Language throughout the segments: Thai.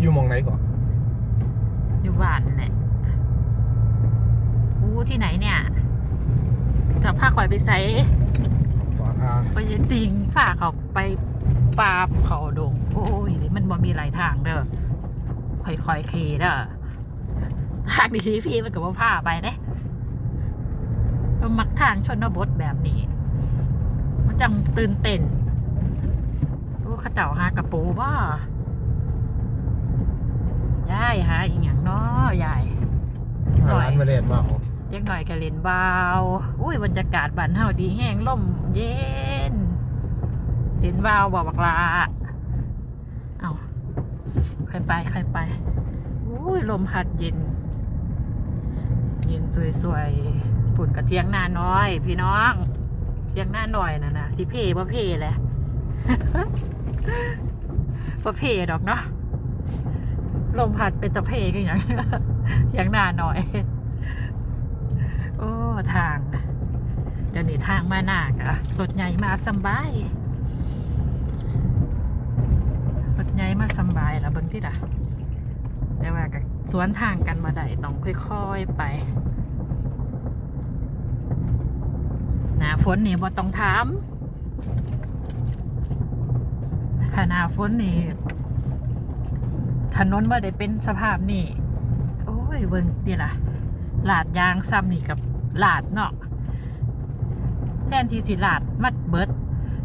อยู่หมองไหนก่อนอยู่บ้านเนี่ยอู้ที่ไหนเนี่ยจะพาข่อยไปใส่ขวาอ่าไปยติงฝากเขาไปปราบเขาดง โอ้ยนี่มันบ่มีหลายทางเด้อค่อยๆเคเด้อทางดีๆพี่มันก็บ่พาไปเด้ต้องมักทางชนบทแบบนี้ มันจังตื่นเต้นโอ้เข้าเจ้าหากระปูว่า ยายหาอีกอย่างเนาะยายอีกหน่อร้ายนมาเรียนมาเอายังหน่อยก็เล่นเบาอุ้ยบรรยากาศบ้านเฮาดีแห้งลมเย็นเล่นเบาบอกบักลาเอาค่อยไปค่อยไปอุ้ยลมพัดเย็น เย็นสวยๆปุ่นกระเทียงหน้าน้อย พี่น้องเทียงหน้าหน่อยน่ะนะสิเพ่บ่เพ่แหละบ่เพ่ดอกเนาะ ลมพัดเป็นตะเพ่กันอย่างเทียงหนาหน่อย โอ้ทาง เดี๋ยวนี้ทางมาหนักอะรถใหญ่มาสบายรถใหญ่มาสบายแล้วเบิ่งที่ละแต่ว่ากับสวนทางกันมาได้ต้องค่อยๆไปหนาฝนนี่บ่ต้องถามถ้าหนาฝนนี่ ถนนบ่าได้เป็นสภาพนี่โอ้ยเบิ่งนี่ล่ะลาดยางซ้ำนี่กับลาดเนาะแทนที่สิลาดมัดเบิด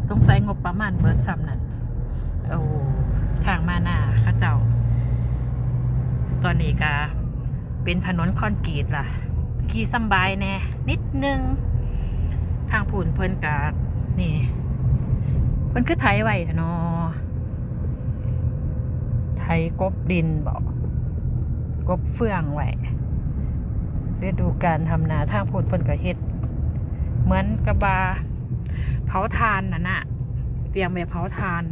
ต้องใช้งบประมาณเบิดซ้ำนั่นโอ้ทางมาหน้าข้าเจ้า ตอนนี้ก็เป็นถนนคอนกรีตล่ะขี่สบายแน่ นิดนึง ทางผุนเพิ่นกานี่เพิ่นคือไถไว้เนาะ ไถกบดินบอกกบเฟืองไว้ฤดูการทำนาทางพูนเพิ่นก็เฮ็ด เหมือนกระบาเผาทานน่ะนะเตรียมไว้เผาทาน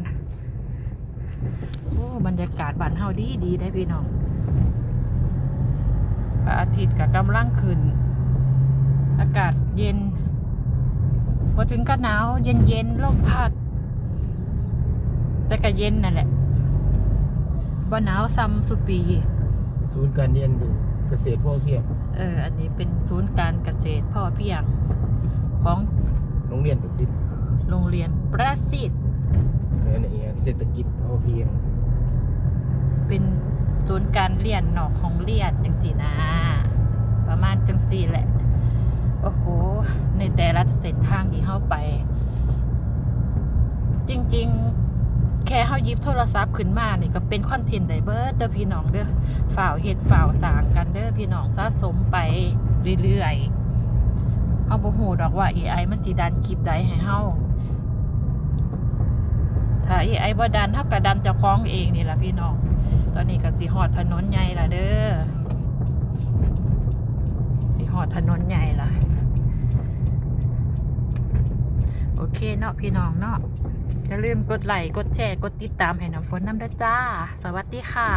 โอ้บรรยากาศบ้านเฮาดีดีได้พี่น้องพระอาทิตย์ก็กำลังขึ้น อากาศเย็นพอถึงก็หนาว เย็นเย็นๆลมพัด แต่ก็เย็นนั่นแหละ บ่หนาวซ้ำสุปี ศูนย์การเรียนรู้เกษตรพ่อเพียงเออ อันนี้เป็นศูนย์การเกษตรพ่อเพียง ของโรงเรียนประสิทธิ์โรงเรียนประสิทธิ์เนี่ยเนี่ยเศรษฐกิจพ่อเพียงเป็นศูนย์การเรียนนอกของเรียนจังสีนะประมาณจังสี่แหละ โอ้โห ในแต่ละเส้นทางที่เข้าไป จริงๆแค่เขายิบโทรศัพท์ขึ้นมานี่ก็เป็นคอนเทนต์ไดเบิร์ดเด้อพี่น้องเด้อฝ่าวเฮ็ดฝ่าวสางกันเด้อพี่น้องสะสมไปเรื่อยๆเขาบ่ฮู้ดอกว่า AI มันสิดันคลิปใดให้เฮาถ้า AI บ่ดันเฮาก็ดันเจ้าของเองนี่ล่ะพี่น้อง ตอนนี้ก็สิฮอดถนนใหญ่ละเด้อสิฮอดถนนใหญ่ละโอ เคเนาะพี่น้องเนาะอย่าลืมกดไลค์กดแชร์กดติดตามให้น้ำฝนน้ำด้จ้า สวัสดีค่ะ